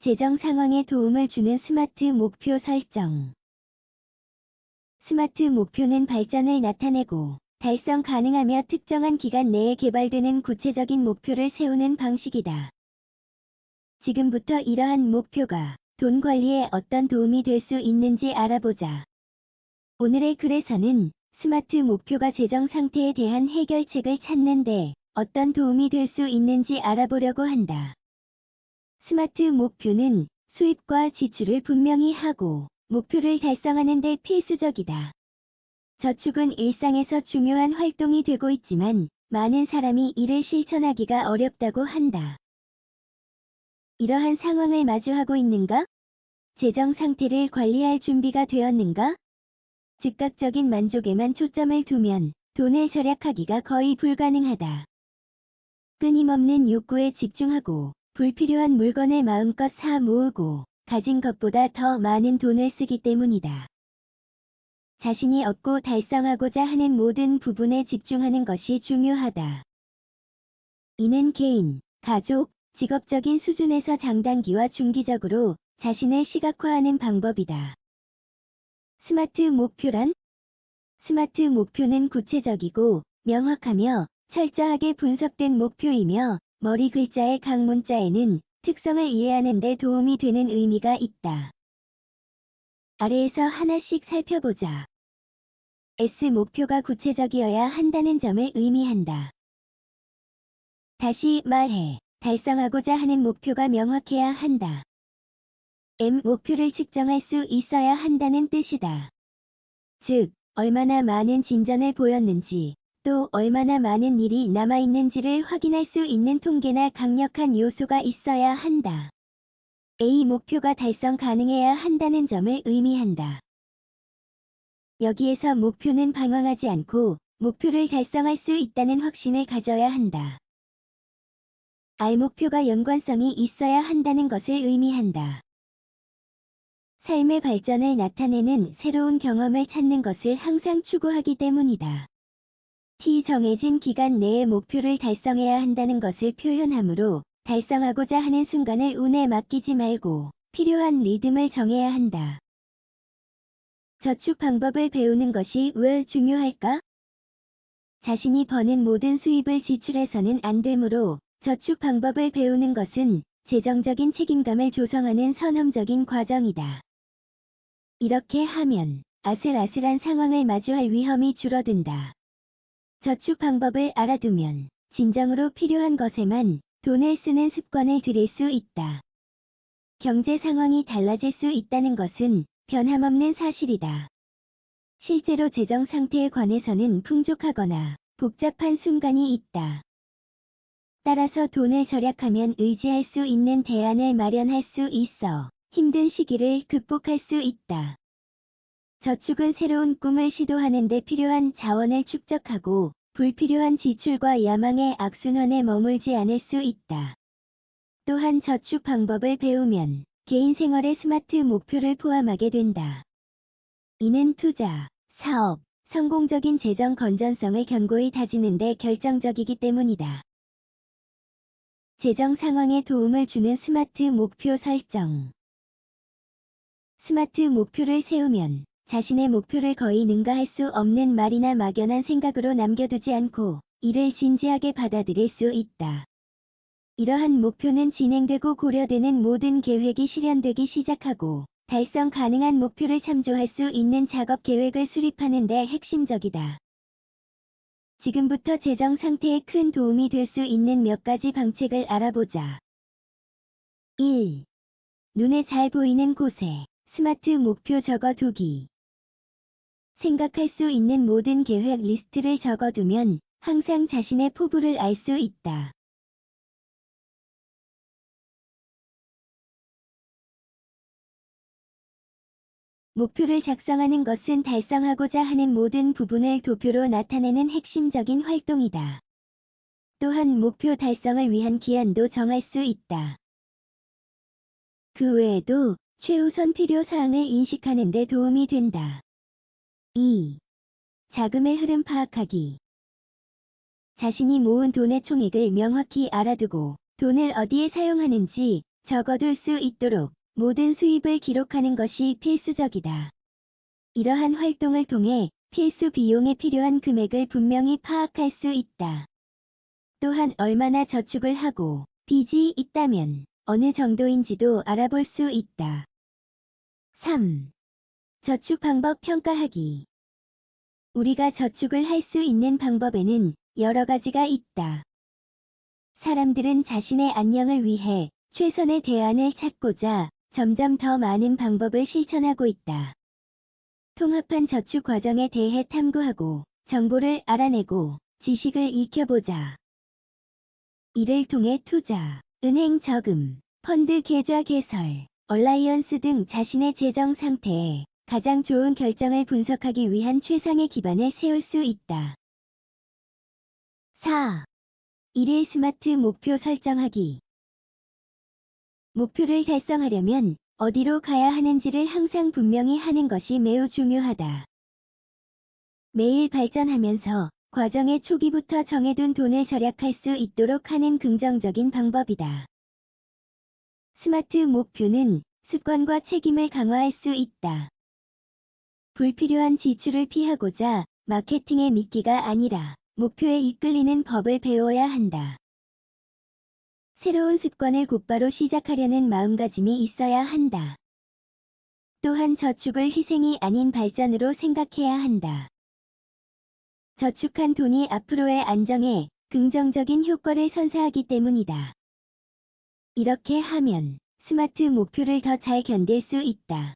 재정 상황에 도움을 주는 스마트 목표 설정. 스마트 목표는 발전을 나타내고 달성 가능하며 특정한 기간 내에 개발되는 구체적인 목표를 세우는 방식이다. 지금부터 이러한 목표가 돈 관리에 어떤 도움이 될 수 있는지 알아보자. 오늘의 글에서는 스마트 목표가 재정 상태에 대한 해결책을 찾는데 어떤 도움이 될 수 있는지 알아보려고 한다. 스마트 목표는 수입과 지출을 분명히 하고 목표를 달성하는 데 필수적이다. 저축은 일상에서 중요한 활동이 되고 있지만 많은 사람이 이를 실천하기가 어렵다고 한다. 이러한 상황을 마주하고 있는가? 재정 상태를 관리할 준비가 되었는가? 즉각적인 만족에만 초점을 두면 돈을 절약하기가 거의 불가능하다. 끊임없는 욕구에 집중하고 불필요한 물건을 마음껏 사 모으고 가진 것보다 더 많은 돈을 쓰기 때문이다. 자신이 얻고 달성하고자 하는 모든 부분에 집중하는 것이 중요하다. 이는 개인, 가족, 직업적인 수준에서 장단기와 중기적으로 자신을 시각화하는 방법이다. 스마트 목표란? 스마트 목표는 구체적이고 명확하며 철저하게 분석된 목표이며 머리 글자의 각 문자에는 특성을 이해하는 데 도움이 되는 의미가 있다. 아래에서 하나씩 살펴보자. S 목표가 구체적이어야 한다는 점을 의미한다. 다시 말해, 달성하고자 하는 목표가 명확해야 한다. M 목표를 측정할 수 있어야 한다는 뜻이다. 즉, 얼마나 많은 진전을 보였는지, 또 얼마나 많은 일이 남아있는지를 확인할 수 있는 통계나 강력한 요소가 있어야 한다. A 목표가 달성 가능해야 한다는 점을 의미한다. 여기에서 목표는 방황하지 않고 목표를 달성할 수 있다는 확신을 가져야 한다. R 목표가 연관성이 있어야 한다는 것을 의미한다. 삶의 발전을 나타내는 새로운 경험을 찾는 것을 항상 추구하기 때문이다. T 정해진 기간 내에 목표를 달성해야 한다는 것을 표현하므로 달성하고자 하는 순간을 운에 맡기지 말고 필요한 리듬을 정해야 한다. 저축 방법을 배우는 것이 왜 중요할까? 자신이 버는 모든 수입을 지출해서는 안 되므로 저축 방법을 배우는 것은 재정적인 책임감을 조성하는 선험적인 과정이다. 이렇게 하면 아슬아슬한 상황을 마주할 위험이 줄어든다. 저축 방법을 알아두면 진정으로 필요한 것에만 돈을 쓰는 습관을 들일 수 있다. 경제 상황이 달라질 수 있다는 것은 변함없는 사실이다. 실제로 재정 상태에 관해서는 풍족하거나 복잡한 순간이 있다. 따라서 돈을 절약하면 의지할 수 있는 대안을 마련할 수 있어 힘든 시기를 극복할 수 있다. 저축은 새로운 꿈을 시도하는 데 필요한 자원을 축적하고 불필요한 지출과 야망의 악순환에 머물지 않을 수 있다. 또한 저축 방법을 배우면 개인 생활의 스마트 목표를 포함하게 된다. 이는 투자, 사업, 성공적인 재정 건전성을 견고히 다지는 데 결정적이기 때문이다. 재정 상황에 도움을 주는 스마트 목표 설정. 스마트 목표를 세우면 자신의 목표를 거의 능가할 수 없는 말이나 막연한 생각으로 남겨두지 않고 이를 진지하게 받아들일 수 있다. 이러한 목표는 진행되고 고려되는 모든 계획이 실현되기 시작하고 달성 가능한 목표를 참조할 수 있는 작업 계획을 수립하는 데 핵심적이다. 지금부터 재정 상태에 큰 도움이 될 수 있는 몇 가지 방책을 알아보자. 1. 눈에 잘 보이는 곳에 스마트 목표 적어두기. 생각할 수 있는 모든 계획 리스트를 적어두면 항상 자신의 포부를 알 수 있다. 목표를 작성하는 것은 달성하고자 하는 모든 부분을 도표로 나타내는 핵심적인 활동이다. 또한 목표 달성을 위한 기한도 정할 수 있다. 그 외에도 최우선 필요 사항을 인식하는 데 도움이 된다. 2. 자금의 흐름 파악하기. 자신이 모은 돈의 총액을 명확히 알아두고 돈을 어디에 사용하는지 적어둘 수 있도록 모든 수입을 기록하는 것이 필수적이다. 이러한 활동을 통해 필수 비용에 필요한 금액을 분명히 파악할 수 있다. 또한 얼마나 저축을 하고 빚이 있다면 어느 정도인지도 알아볼 수 있다. 3. 저축 방법 평가하기. 우리가 저축을 할 수 있는 방법에는 여러 가지가 있다. 사람들은 자신의 안녕을 위해 최선의 대안을 찾고자 점점 더 많은 방법을 실천하고 있다. 통합한 저축 과정에 대해 탐구하고 정보를 알아내고 지식을 익혀보자. 이를 통해 투자, 은행 저금, 펀드 계좌 개설, 얼라이언스 등 자신의 재정 상태에 가장 좋은 결정을 분석하기 위한 최상의 기반을 세울 수 있다. 4. 1일 스마트 목표 설정하기. 목표를 달성하려면 어디로 가야 하는지를 항상 분명히 하는 것이 매우 중요하다. 매일 발전하면서 과정의 초기부터 정해둔 돈을 절약할 수 있도록 하는 긍정적인 방법이다. 스마트 목표는 습관과 책임을 강화할 수 있다. 불필요한 지출을 피하고자 마케팅의 미끼가 아니라 목표에 이끌리는 법을 배워야 한다. 새로운 습관을 곧바로 시작하려는 마음가짐이 있어야 한다. 또한 저축을 희생이 아닌 발전으로 생각해야 한다. 저축한 돈이 앞으로의 안정에 긍정적인 효과를 선사하기 때문이다. 이렇게 하면 스마트 목표를 더 잘 견딜 수 있다.